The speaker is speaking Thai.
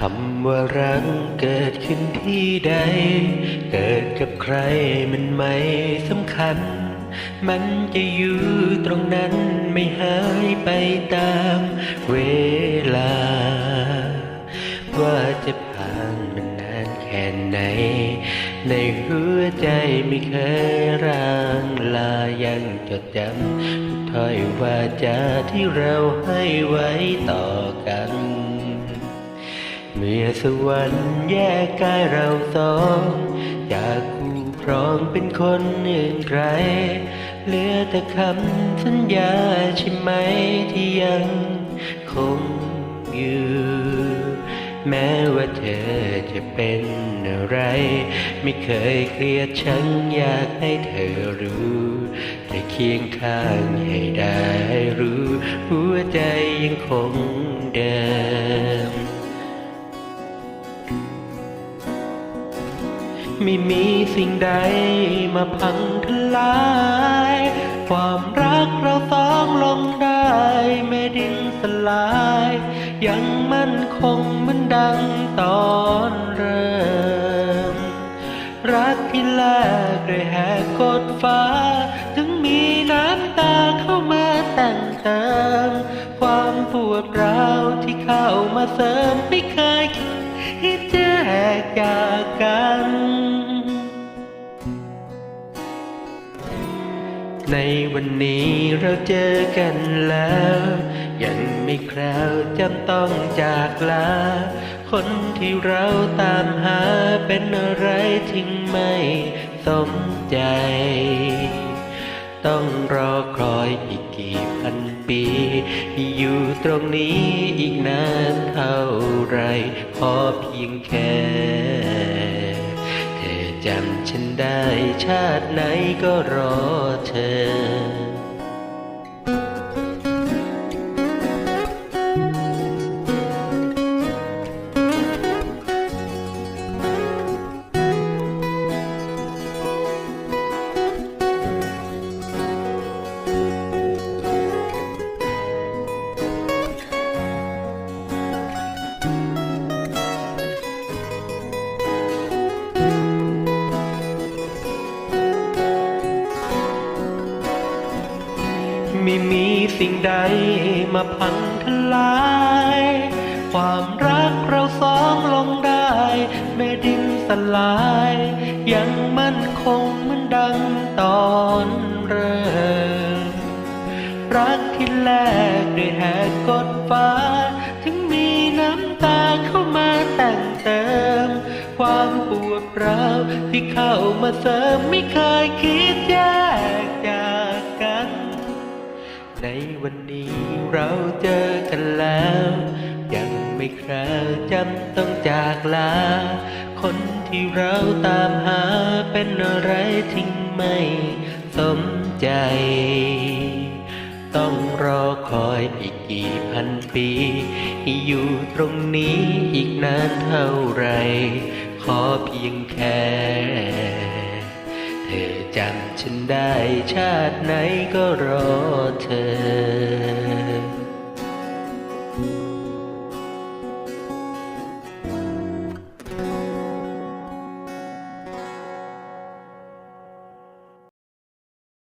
คำว่ารักเกิดขึ้นที่ใด เกิดกับใครมันไม่สำคัญ มันจะอยู่ตรงนั้นไม่หายไปตามเวลา ว่าจะผ่านมันนานแค่ไหน ในหัวใจไม่เคยร่างลายังจดจำทุกถ้อยวาจาที่เราให้ไว้ต่อกัน เมื่อสวรรค์แยกกายเราสองจากคู่ครองเป็นคนอื่นไกลเหลือแต่คำสัญญาใช่ไหมที่ยังคงอยู่ แม้ว่าเธอจะเป็นอะไร ไม่เคยเครียดฉันอยากให้เธอรู้แต่เคียงข้างให้ได้รู้ หัวใจยังคงเดิม ไม่มีสิ่งใดมาพังทลาย ความรักเราสองลงได้ไม่ดิ้นสลาย ยังมั่นคงเหมือนดังตอนเริ่ม รักที่แลกด้วยแหกกดฟ้า ถึงมีน้ำตาเข้ามาแต่งเติม ความปวดร้าวที่เข้ามาเสริมไม่เคยคิดจะแหกจากกัน ในวันนี้เราเจอกันแล้ว ยังไม่แคราวจำต้องจากลา คนที่เราตามหาเป็นอะไรทิ้งไม่สมใจ ต้องรอคอยอีกกี่พันปี อยู่ตรงนี้อีกนานเท่าไรขอเพียงแค่ จำฉันได้ชาติไหนก็รอเธอ ม่มีสิ่งใดมาพังทลาย ความรักเราสองลงได้ แม่ดินสลาย ยังมั่นคงเหมือนดังตอนเริ่มรักที่แลกด้วยแหกกดฟ้า ถึงมีน้ำตาเข้ามาแต่งเติม ความปวดร้าวที่เข้ามาเสริมไม่เคยคิดแย ในวันนี้เราเจอกันแล้ว ยังไม่คราวจำต้องจากลา คนที่เราตามหาเป็นอะไรทิ้งไม่สมใจ ต้องรอคอยอีกกี่พันปี อยู่ตรงนี้อีกนานเท่าไร ขอเพียงแค่ อจำฉันได้ชาติไหนก็รอเธอ